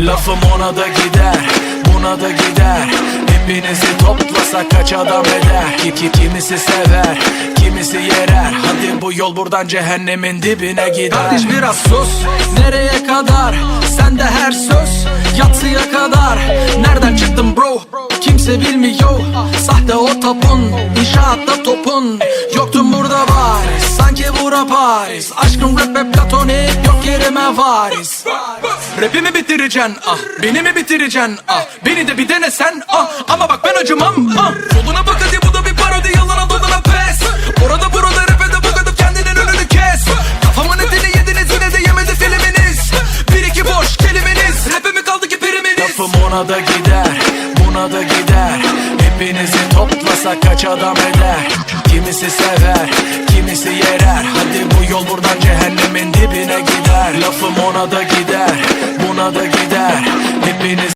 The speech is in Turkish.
Lafım ona da gider Buna da gider. Hepinizi toplasa kaç adam eder? Ki, ki Kimisi sever Kimisi yerer. Hadi bu yol buradan cehennemin dibine gider. Kardeş biraz sus Nereye kadar? Sende her söz Yatsıya kadar. Nereden çıktın bro? Kimse bilmiyor. Sahte o tapun Bura Paris Aşkın rap ve platonik Yok yerime varis Rapimi bitireceksin ah. Beni mi bitireceksin ah. Beni de bir denesen ah. Ama bak ben acımam ah. Yoluna bak hadi bu da bir parodi Yalana dolana pes. Orada burada rap'e de bu kadar kendinin önünü kes. Kafamın etini yediniz yine de yemedi filminiz Bir iki boş kelimeniz. Rap'e mi kaldı ki priminiz Lafım ona da gider Buna da Varsa kaç adam eder? Kimisi sever, kimisi yerer. Hadi bu yol buradan cehennemin dibine gider. Lafım ona da gider, buna da gider